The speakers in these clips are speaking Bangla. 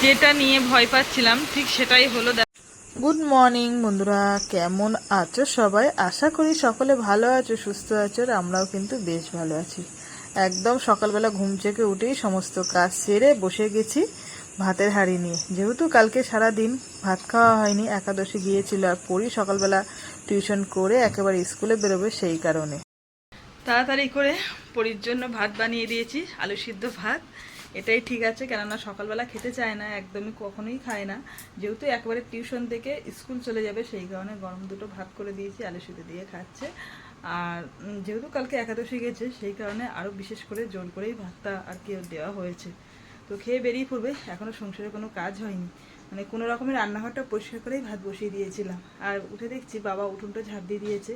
যেটা নিয়ে ভয় পাচ্ছিলাম ঠিক সেটাই হলো গুড মর্নিং বন্ধুরা। কেমন আছো সবাই? আশা করি সকলে ভালো আছো সুস্থ আছো আর আমরাও কিন্তু বেশ ভালো আছি। একদম সকালবেলা ঘুম থেকে উঠেই সমস্ত কাজ সেরে বসে গেছি ভাতের হাঁড়ি নিয়ে। যেহেতু কালকে সারা দিন ভাত খাওয়া হয়নি একাদশী গিয়েছিল আর পড়ি সকালবেলা টিউশন করে একেবারে স্কুলে বেরোবে সেই কারণে। তাড়াতাড়ি করে পরির জন্য ভাত বানিয়ে দিয়েছি আলু সিদ্ধ ভাত। এটাই ঠিক আছে, কেননা সকালবেলা খেতে চায় না, একদমই কখনোই খায় না। যেহেতু একবারে টিউশন থেকে স্কুল চলে যাবে, সেই কারণে গরম দুটো ভাত করে দিয়েছি, আলু সুতো দিয়ে খাচ্ছে। আর যেহেতু কালকে একাদশী গেছে, সেই কারণে আরও বিশেষ করে জোর করেই ভাতটা আর কি দেওয়া হয়েছে। তো খেয়ে বেরিয়ে পড়বে এখনও সংসারে কোনো কাজ হয়নি। মানে কোনো রকমের রান্নাঘরটা পরিষ্কার করেই ভাত বসিয়ে দিয়েছিলাম। আর উঠে দেখছি বাবা উঠোনটা ঝাড় দিয়ে দিয়েছে,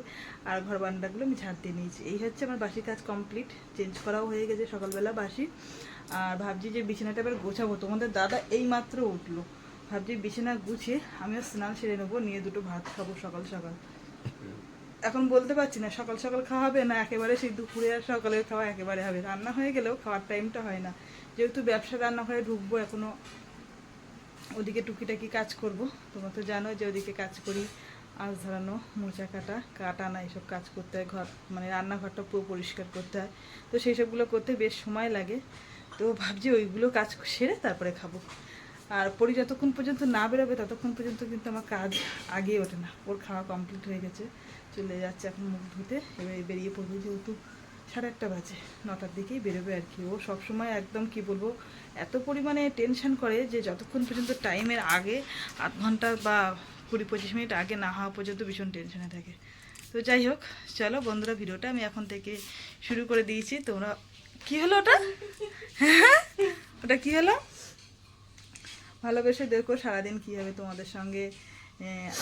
আর ঘর বারান্দাগুলো আমি ঝাড় দিয়ে নিয়েছি। এই হচ্ছে আমার বাসি কাজ কমপ্লিট, চেঞ্জ করাও হয়ে গেছে সকালবেলা বাসি। আর ভাবছি যে বিছানাটা এবার গোছাবো। তোমাদের দাদা এই মাত্র উঠল। ভাবছি বিছানা গুছিয়ে আমিও স্নান সেরে নেব, নিয়ে দুটো ভাত খাব সকাল সকাল। এখন বলতে পারছি না, সকাল সকাল খাওয়া হবে না, একেবারে সেই দুপুরে আর সকালের খাওয়া একেবারে হবে। রান্না হয়ে গেলেও খাওয়ার টাইমটা হয় না। যেহেতু ব্যবসা রান্নাঘরে ঢুকবো, এখনও ওদিকে টুকিটাকি কাজ করব। তোমরা তো জানো যে ওদিকে কাজ করি আঁচ ধরানো মোচা কাটা কাটানা এইসব কাজ করতে হয়। ঘর মানে রান্নাঘরটা পুরো পরিষ্কার করতে হয়। তো সেই সবগুলো করতে বেশ সময় লাগে। তো ভাবছি ওইগুলো কাজ সেরে তারপরে খাব। আর পরি যতক্ষণ পর্যন্ত না বেরোবে, ততক্ষণ পর্যন্ত কিন্তু আমার কাজ আগিয়ে ওঠে না। ওর খাওয়া কমপ্লিট হয়ে গেছে, চলে যাচ্ছে এখন মুখ ধুতে। এবার বেরিয়ে পড়বে যেহেতু সাড়ে আটটা বাজে, নটার দিকেই বেরোবে আর কি। ও সবসময় একদম কি বলব, এত পরিমাণে টেনশন করে যে যতক্ষণ পর্যন্ত টাইমের আগে আধ ঘণ্টা বা কুড়ি পঁচিশ মিনিট আগে না হওয়া পর্যন্ত ভীষণ টেনশনে থাকে। তো যাই হোক, চলো বন্ধুরা, ভিডিওটা আমি এখন থেকে শুরু করে দিয়েছি। তোমরা কি হলো ওটা? হ্যাঁ? ওটা কি হলো? ভালোবেসে দেখো সারাদিন কীভাবে তোমাদের সঙ্গে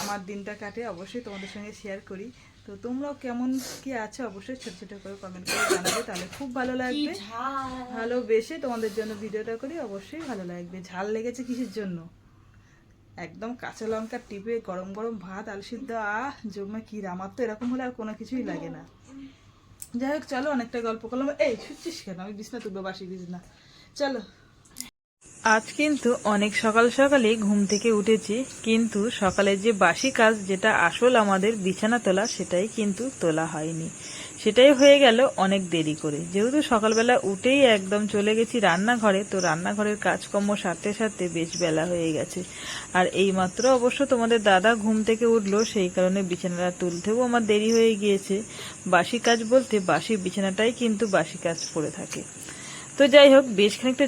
আমার দিনটা কাটে। অবশ্যই তোমাদের সঙ্গে শেয়ার করি। তো তোমরাও কেমন কি আছো অবশ্যই ছোট ছোট করে কমেন্ট করে জানাবে তাহলে খুব ভালো লাগবে। ভালোবেসে তোমাদের জন্য ভিডিওটা করি অবশ্যই ভালো লাগবে। ঝাল লেগেছে কিসের জন্য? একদম কাঁচা লঙ্কা টিপে গরম গরম ভাত আলু সিদ্ধ আহ জমে কি আমার তো এরকম হলে আর কোনো কিছুই লাগে না। যাই হোক চলো অনেকটা গল্প করলাম। এই, ছুটছিস কেন? আমি বিছনা তুলবো, বাসি বিছনা। চলো। আজ কিন্তু অনেক সকাল সকালে ঘুম থেকে উঠেছি, কিন্তু সকালে যে বাসি কাজ, যেটা আসল আমাদের বিছানা তোলা, সেটাই কিন্তু তোলা হয়নি। সেটাই হয়ে গেল অনেক দেরি করে। যেহেতু সকালবেলা উঠেই একদম চলে গেছি রান্নাঘরে, তো রান্নাঘরের কাজকর্ম সারতে সারতে বেশ বেলা হয়ে গেছে। আর এই মাত্র অবশ্য তোমাদের দাদা ঘুম থেকে উঠল, সেই কারণে বিছানাটা তুলতেও আমার দেরি হয়ে গিয়েছে। বাসি কাজ বলতে বাসি বিছানাটাই কিন্তু বাসি কাজ পড়ে থাকে। তো যাই হোক, বেশ খানিকটা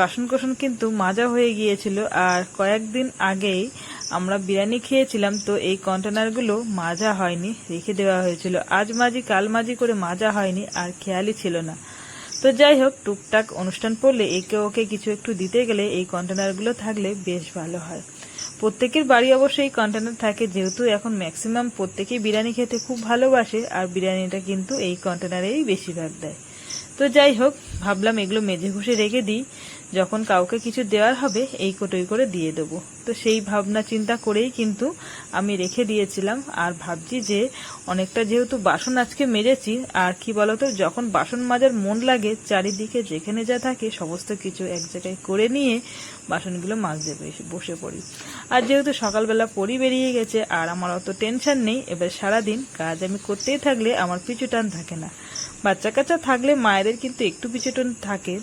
বাসন কোসন কিন্তু মাজা হয়ে গিয়েছিল। আর কয়েকদিন আগেই আমরা বিরিয়ানি খেয়েছিলাম, তো এই কন্টেনারগুলো মাজা হয়নি, রেখে দেওয়া হয়েছিল। আজ মাঝি, কাল মাঝি করে মাজা হয়নি, আর খেয়ালই ছিল না। তো যাই হোক, টুকটাক অনুষ্ঠান পড়লে একে ওকে কিছু একটু দিতে গেলে এই কন্টেনারগুলো থাকলে বেশ ভালো হয়। প্রত্যেকের বাড়ি অবশ্যই কন্টেনার থাকে, যেহেতু এখন ম্যাক্সিমাম প্রত্যেকেই বিরিয়ানি খেতে খুব ভালোবাসে, আর বিরিয়ানিটা কিন্তু এই কন্টেনারেই বেশিরভাগ দেয়। তো যাই হোক ভাবলাম এগুলো মেঝে ঘষে রেখে দিই। যখন কাউকে কিছু দেওয়ার হবে, এই কোটোই করে দিয়ে দেবো। তো সেই ভাবনা চিন্তা করেই কিন্তু আমি রেখে দিয়েছিলাম। আর ভাবছি যে, অনেকটা যেহেতু বাসন আজকে মেজেছি, আর কি বলতো, যখন বাসন মাজার মন লাগে, চারিদিকে যেখানে যা থাকে, সমস্ত কিছু এক জায়গায় করে নিয়ে বাসনগুলো মাজতে বসে পড়ি। আর যেহেতু সকালবেলা পরি বেরিয়ে গেছে, আর আমার অত টেনশন নেই, এবার সারাদিন কাজ আমি করতেই থাকলে আমার পিছু টান থাকে না। বাচ্চা কাচ্চা থাকলে মায়েদের কিন্তু একটু পিছুটন থাকে।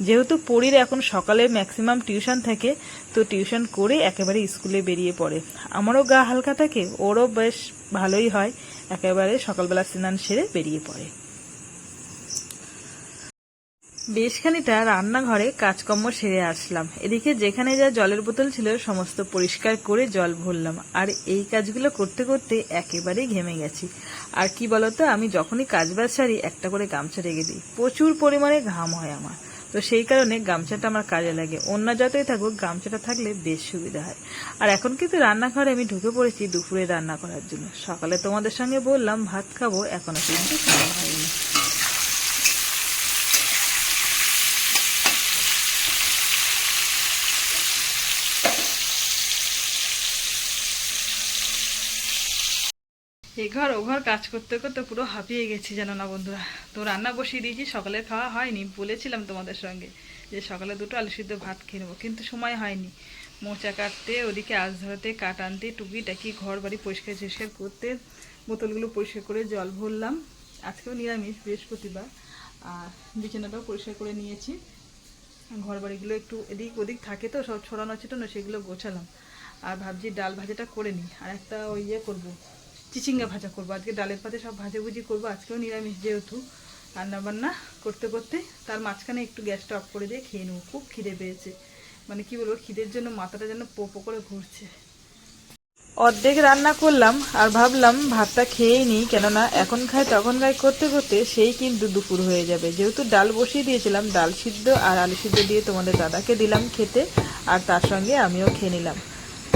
যেহেতু পরীর এখন সকালে ম্যাক্সিমাম টিউশন থাকে, তো টিউশন করে একেবারে স্কুলে বেরিয়ে পড়ে। আমারও গা হালকা থাকে, ওরও বেশ ভালোই হয়, একেবারে সকালবেলা স্নান সেরে বেরিয়ে পড়ে। বেশ খানিকটা রান্নাঘরে কাজকর্ম সেরে আসলাম। এদিকে যেখানে যা জলের বোতল ছিল, সমস্ত পরিষ্কার করে জল ভরলাম। আর এই কাজগুলো করতে করতে একেবারেই ঘেমে গেছি। আর কি বলতো, আমি যখনই কাজ বাজ সারি, একটা করে গামছা রেখে দিই। প্রচুর পরিমাণে ঘাম হয় আমার। তো সেই কারণে গামছাটা আমার কাজে লাগে। অন্য যতই থাকুক, গামছাটা থাকলে বেশ সুবিধা হয়। আর এখন কিন্তু রান্নাঘরে আমি ঢুকে পড়েছি দুপুরে রান্না করার জন্য। সকালে তোমাদের সঙ্গে বললাম, ভাত খাব, এখনও কিন্তু খাওয়া হয়নি। এ ঘর, ও ঘর কাজ করতে করতে পুরো হাঁপিয়ে গেছি জানো না বন্ধুরা। তো রান্না বসিয়ে দিয়েছি, সকালে খাওয়া হয়নি, বলেছিলাম তোমাদের সঙ্গে যে সকালে দুটো আলু সিদ্ধ ভাত খেয়ে নেব, কিন্তু সময় হয়নি। মোচা কাটতে, ওদিকে আজ ধরাতে কাট আনতে টুকিটাকি ঘর বাড়ি পরিষ্কার পরিষ্কার করতে, বোতলগুলো পরিষ্কার করে জল ভরলাম। আজকেও নিরামিষ, বৃহস্পতিবার, আর বিছানাটাও পরিষ্কার করে নিয়েছি। ঘর বাড়িগুলো একটু এদিক ওদিক থাকে তো, সব ছড়ানো ছিটানো সেগুলো গোছালাম। আর ভাবছি ডাল ভাজাটা করে নিই, আর একটা ওই ইয়ে করব চিচিঙ্গা ভাজা করব। আজকে ডালের পাতে সব ভাজাভুজি করব। আজকেও নিরামিষ যেহেতু। রান্না বান্না করতে করতে তার মাঝখানে একটু গ্যাসটা অফ করে দিয়ে খেয়ে নেব। খুব খিদে পেয়েছে। মানে কি বলব, খিদের জন্য মাথাটা যেন পোপো করে ঘুরছে। অর্ধেক রান্না করলাম আর ভাবলাম ভাতটা খেয়েই নিই, কেননা এখন খাই, তখন খাই করতে করতে সেই কিন্তু দুপুর হয়ে যাবে। যেহেতু ডাল বসিয়ে দিয়েছিলাম, ডাল সিদ্ধ আর আলু সিদ্ধ দিয়ে তোমাদের দাদাকে দিলাম খেতে, আর তার সঙ্গে আমিও খেয়ে নিলাম।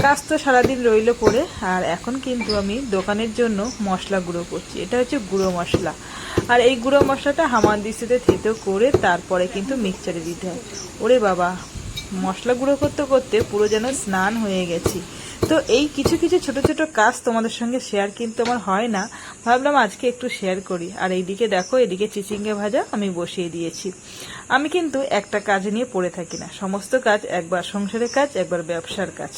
কাজ তো সারাদিন রইল পরে আর এখন কিন্তু আমি দোকানের জন্য মশলা গুঁড়ো করছি। এটা হচ্ছে গুঁড়ো মশলা। আর এই গুঁড়ো মশলাটা হামার হামানদিস্তিতে থেতো করে তারপরে কিন্তু মিক্সচারে দিতে হয়। ওরে বাবা, মশলা গুঁড়ো করতে করতে পুরো যেন স্নান হয়ে গেছি। তো এই কিছু কিছু ছোট ছোট কাজ তোমাদের সঙ্গে শেয়ার কিন্তু আমার হয় না। ভাবলাম আজকে একটু শেয়ার করি। আর এইদিকে দেখো, এদিকে চিচিঙ্গে ভাজা আমি বসিয়ে দিয়েছি। আমি কিন্তু একটা কাজ নিয়ে পড়ে থাকি না। সমস্ত কাজ একবার সংসারের কাজ, একবার ব্যবসার কাজ।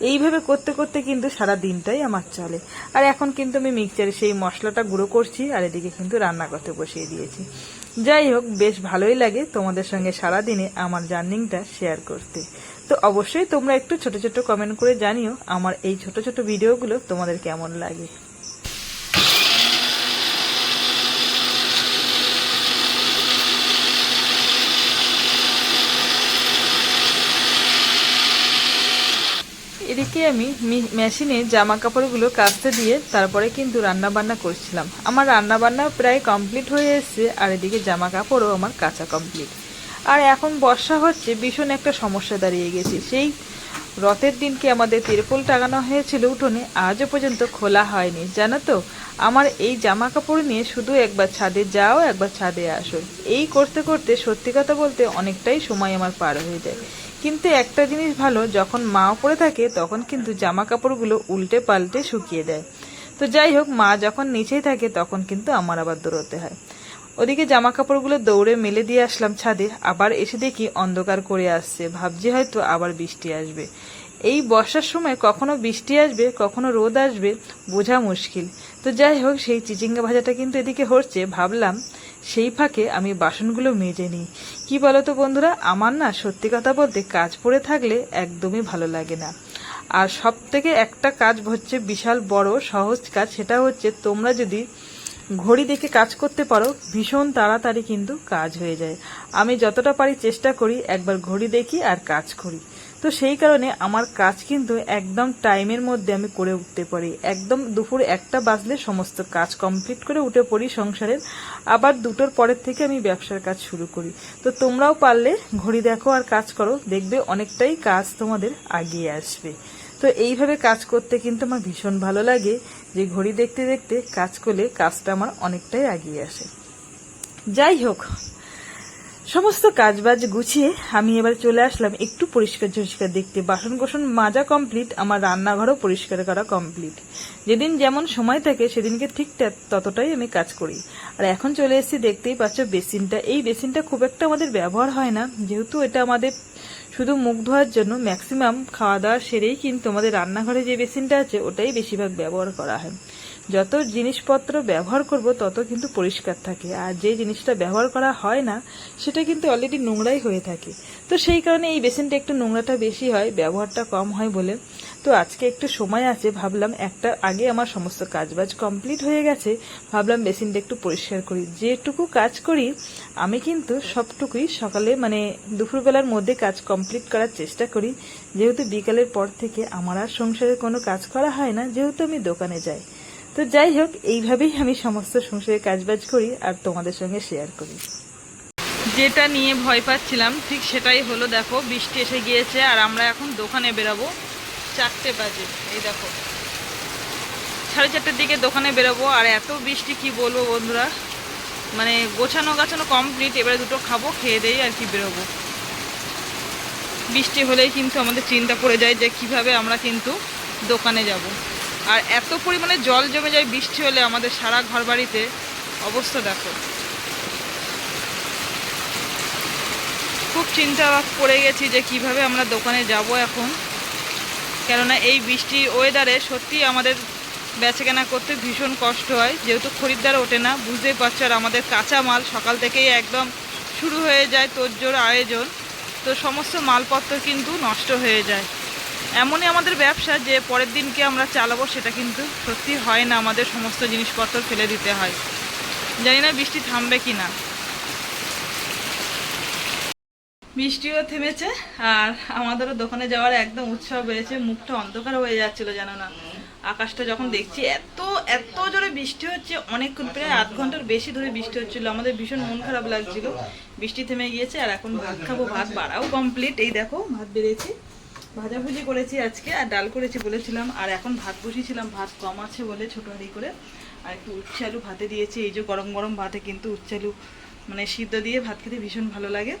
এইভাবে করতে করতে কিন্তু সারা দিনটাই আমার চলে। আর এখন কিন্তু আমি মিক্সচারে সেই মশলাটা গুঁড়ো করছি আর এদিকে কিন্তু রান্না করতে বসিয়ে দিয়েছি। যাই হোক, বেশ ভালোই লাগে তোমাদের সঙ্গে সারা দিনে আমার জার্নিংটা শেয়ার করতে। তো অবশ্যই তোমরা একটু ছোট ছোট কমেন্ট করে জানিও আমার এই ছোট ছোট ভিডিওগুলো তোমাদের কেমন লাগে। এদিকে আমি মেশিনে জামা কাপড়গুলো কাচতে দিয়ে তারপরে কিন্তু রান্না বান্না করছিলাম। আমার রান্না বান্না প্রায় কমপ্লিট হয়ে এসেছে আর এদিকে জামা কাপড়ও আমার কাঁচা কমপ্লিট আর এখন বর্ষা হচ্ছে, ভীষণ একটা সমস্যা দাঁড়িয়ে গেছে। সেই রথের দিনকে আমাদের তিরপল টাঙানো হয়েছিল উঠোনে, আজও পর্যন্ত খোলা হয়নি। জানো তো, আমার এই জামা কাপড় নিয়ে শুধু একবার ছাদে যাও, একবার ছাদে আসো। এই করতে করতে সত্যি কথা বলতে অনেকটাই সময় আমার পার হয়ে যায়। কিন্তু একটা জিনিস ভালো, যখন মা পরে থাকে, তখন কিন্তু জামা কাপড়গুলো উল্টে পাল্টে শুকিয়ে দেয় তো যাই হোক, মা যখন নিচেই থাকে, তখন কিন্তু আমার আবার দৌড়তে হয়। ওদিকে জামা কাপড়গুলো দৌড়ে মেলে দিয়ে আসলাম ছাদে, আবার এসে দেখি অন্ধকার করে আসছে। ভাবছি হয়তো আবার বৃষ্টি আসবে। এই বর্ষার সময় কখনো বৃষ্টি আসবে, কখনো রোদ আসবে, বোঝা মুশকিল। তো যাই হোক, সেই চিচিঙ্গা ভাজাটা কিন্তু এদিকে হচ্ছে। ভাবলাম, সেই ফাঁকে আমি বাসনগুলো মেজে নিই। কি বলো তো বন্ধুরা, আমার না সত্যি কথা বলতে কাজ পড়ে থাকলে একদমই ভালো লাগে না। আর সব থেকে একটা কাজ হচ্ছে বিশাল বড় সহজ কাজ, সেটা হচ্ছে তোমরা যদি ঘড়ি দেখে কাজ করতে পারো, ভীষণ তাড়াতাড়ি কিন্তু কাজ হয়ে যায়। আমি যতটা পারি চেষ্টা করি, একবার ঘড়ি দেখি আর কাজ করি। তো সেই কারণে আমার কাজ কিন্তু একদম টাইমের মধ্যে আমি করে উঠতে পারি। একদম দুপুর একটা বাজলে সমস্ত কাজ কমপ্লিট করে উঠে পড়ি সংসারের। আবার দুটোর পরের থেকে আমি ব্যবসার কাজ শুরু করি। তো তোমরাও পারলে ঘড়ি দেখো আর কাজ করো, দেখবে অনেকটাই কাজ তোমাদের আগিয়ে আসবে। তো এইভাবে কাজ করতে কিন্তু আমার ভীষণ ভালো লাগে। যে ঘড়ি দেখতে দেখতে কাজ করলে কাজটা আমার অনেকটাই এগিয়ে আসে। যাই হোক, সমস্ত কাজবাজ গুছিয়ে আমি এবার চলে আসলাম একটু পরিষ্কার ঝরিষ্কার দেখতে। বাসন কোসন মাজা কমপ্লিট আমার রান্নাঘরও পরিষ্কার করা কমপ্লিট যেদিন যেমন সময় থাকে, সেদিনকে ঠিক ততটাই আমি কাজ করি। আর এখন চলে এসেছি, দেখতেই পাচ্ছ, বেসিনটা। এই বেসিনটা খুব একটা আমাদের ব্যবহার হয় না। যেহেতু এটা আমাদের শুধু মুখ ধোয়ার জন্য ম্যাক্সিমাম খাওয়া দাওয়া সেরেই কিন্তু আমাদের রান্নাঘরে যে বেসিনটা আছে, ওটাই বেশিরভাগ ব্যবহার করা হয়। যত জিনিসপত্র ব্যবহার করব, তত কিন্তু পরিষ্কার থাকে। আর যে জিনিসটা ব্যবহার করা হয় না, সেটা কিন্তু অলরেডি নোংরাই হয়ে থাকে। তো সেই কারণে এই বেসিনটা একটু নোংরাটা বেশি হয়, ব্যবহারটা কম হয় বলে। তো আজকে একটু সময় আছে, ভাবলাম একটা আগে আমার সমস্ত কাজবাজ কমপ্লিট হয়ে গেছে, ভাবলাম বেসিনটা একটু পরিষ্কার করি। যেটুকু কাজ করি, আমি কিন্তু সবটুকুই সকালে মানে দুপুরবেলার মধ্যে কাজ কমপ্লিট করার চেষ্টা করি। যেহেতু বিকালের পর থেকে আমার আর সংসারে কোনো কাজ করা হয় না, যেহেতু আমি দোকানে যাই। তো যাই হোক, এইভাবেই আমি সমস্ত সংসারের কাজবাজ করি আর তোমাদের সঙ্গে শেয়ার করি। যেটা নিয়ে ভয় পাচ্ছিলাম, ঠিক সেটাই হলো, দেখো, বৃষ্টি এসে গিয়েছে আর আমরা এখন দোকানে বেরাবো। চারটে বাজে, এই দেখো। সাড়ে চারটের দিকে দোকানে বেরোবো আর এত বৃষ্টি, কি বলব বন্ধুরা? মানে গোছানো গাছানো কমপ্লিট এবারে দুটো খাব, খেয়ে দেই আর কি বেরোবো। বৃষ্টি হলেই কিন্তু আমাদের চিন্তা পড়ে যায় যে কীভাবে আমরা কিন্তু দোকানে যাব। আর এত পরিমাণে জল জমে যায় বৃষ্টি হলে আমাদের সারা ঘর বাড়িতে অবস্থা দেখো। খুব চিন্তা পড়ে গেছি যে কীভাবে আমরা দোকানে যাব এখন। কেননা এই বৃষ্টির ওয়েদারে সত্যি আমাদের বেচাকেনা করতে ভীষণ কষ্ট হয়। যেহেতু খরিদ্দার ওঠে না, বুঝতেই পারছ, আর আমাদের কাঁচা মাল সকাল থেকেই একদম শুরু হয়ে যায় তোরজোর আয়োজন। তো সমস্ত মালপত্র কিন্তু নষ্ট হয়ে যায়। এমনই আমাদের ব্যবসা যে পরের দিনকে আমরা চালাবো, সেটা কিন্তু সত্যি হয় না। আমাদের সমস্ত জিনিসপত্র ফেলে দিতে হয়। জানি না বৃষ্টি থামবে কি না। বৃষ্টিও থেমেছে আর আমাদেরও দোকানে যাওয়ার একদম উৎসাহ বেড়েছে। মুখটা অন্ধকার হয়ে যাচ্ছিল জানো না। আকাশটা যখন দেখছি, এত এত জোরে বৃষ্টি হচ্ছে অনেকক্ষণ প্রায় আধ ঘণ্টার বেশি ধরে বৃষ্টি হচ্ছিল। আমাদের ভীষণ মন খারাপ লাগছিল। বৃষ্টি থেমে গিয়েছে আর এখন ভাত খাব, ভাত বাড়াও কমপ্লিট এই দেখো, ভাত বেড়েছি। ভাজাভুজি করেছি আজকে আর ডাল করেছি বলেছিলাম আর এখন ভাত বসিয়েছিলাম ভাত কম আছে বলে ছোটো হাঁড়ি করে। আর একটু উচ্ছে আলু ভাতে দিয়েছি এই যে গরম গরম ভাতে কিন্তু উচ্ছে আলু মানে সিদ্ধ দিয়ে ভাত খেতে ভীষণ ভালো লাগে।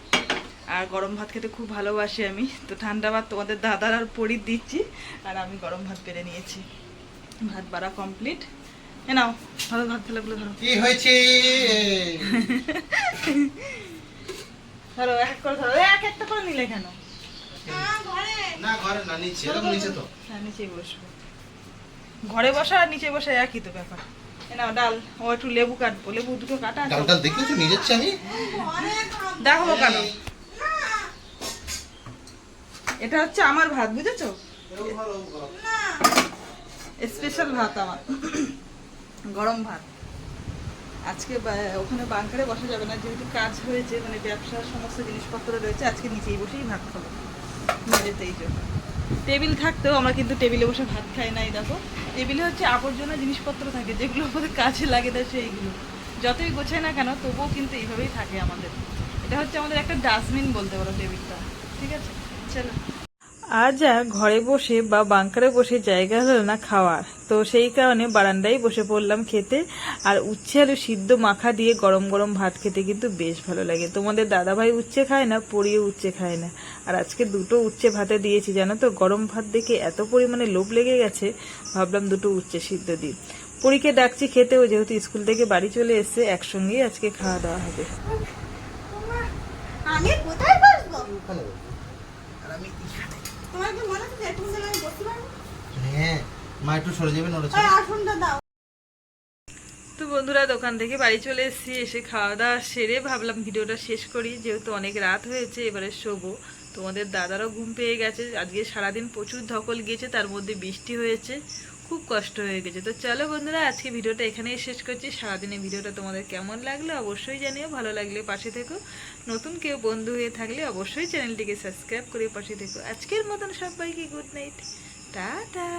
আর গরম ভাত খেতে খুব ভালোবাসি আমি তো ঠান্ডা ভাত তোমাদের দাদার আর পরির দিচ্ছি আর আমি গরম ভাত পেরে নিয়েছি। ভাত বাড়া কমপ্লিট এ নাও ভালো ভাত ফেলাগুলো ধরো। কি হয়েছে? ধরো এক করে ধরো এক একটা করে নিলে কেন? না ঘরে না নিচে এরকম নিচে তো। হ্যাঁ নিচেই বসবো। ঘরে বসা আর নিচে বসা একই তো ব্যাপার। নাও ডাল ও একটু লেবু কাটবো। লেবু দুটো কাটা ডালটা দেখেছ যাচ্ছি আমি দেখাবো কেন। এটা হচ্ছে আমার ভাত বুঝেছ? স্পেশাল ভাত আমার। গরম ভাত। আজকে ওখানে বাংকারে বসা যাবে না যেহেতু কাজ হয়েছে মানে ব্যবসার সমস্ত জিনিসপত্র রয়েছে আজকে নিচেই বসেই ভাত খাব। জন্য টেবিল থাকতেও আমরা কিন্তু টেবিলে বসে ভাত খাই নাই, দেখো। টেবিলে হচ্ছে আবর্জনা জিনিসপত্র থাকে, যেগুলো আমাদের কাজে লাগে না সেইগুলো। যতই গোছায় না কেন, তবুও কিন্তু এইভাবেই থাকে আমাদের। এটা হচ্ছে আমাদের একটা ডাস্টবিন বলতে পারো টেবিলটা। ঠিক আছে? চলো। আজ আর ঘরে বসে বা বাংকারে বসে জায়গা হলো না খাওয়ার। তো সেই কারণে বারান্দায় বসে পড়লাম খেতে আর উচ্ছে আলু সিদ্ধ মাখা দিয়ে গরম গরম ভাত খেতে কিন্তু বেশ ভালো লাগে। তোমাদের দাদাভাই উচ্ছে খায় না পরিয়ে উচ্ছে খায় না? আর আজকে দুটো উচ্ছে ভাতে দিয়েছি জানো তো? গরম ভাত দেখে এত পরিমাণে লোভ লেগে গেছে ভাবলাম দুটো উচ্ছে সিদ্ধ দিই। পরীকে ডাকছি খেতেও যেহেতু স্কুল থেকে বাড়ি চলে এসছে একসঙ্গেই আজকে খাওয়া দাওয়া হবে। আমি কোথায় বসবো ওখানে বসো। আর আমি তোমার কি মনে হচ্ছে এরকম জায়গায় আমি বসতে পারব? হ্যাঁ মা একটু সরে যাবে নড়ে ওই আসনটা দাও। তো বন্ধুরা দোকান থেকে বাড়ি চলে এসেছি এসে খাওয়া দাওয়া সেরে ভাবলাম ভিডিওটা শেষ করি যেহেতু অনেক রাত হয়েছে এবারে শোবো। তোমাদের দাদারও ঘুম পেয়ে গেছে আজকে সারাদিন প্রচুর ধকল গিয়েছে তার মধ্যে বৃষ্টি হয়েছে। খুব কষ্ট হয়ে গেছে। তো চলো বন্ধুরা, আজকে ভিডিওটা এখানেই শেষ করছি। সারাদিনে ভিডিওটা তোমাদের কেমন লাগল অবশ্যই জানিও, ভালো লাগলে পাশে থেকো। নতুন কেউ বন্ধু হয়ে থাকলে অবশ্যই চ্যানেলটিকে সাবস্ক্রাইব করে পাশে থেকো। আজকের মতন সবাইকে গুড নাইট। টাটা।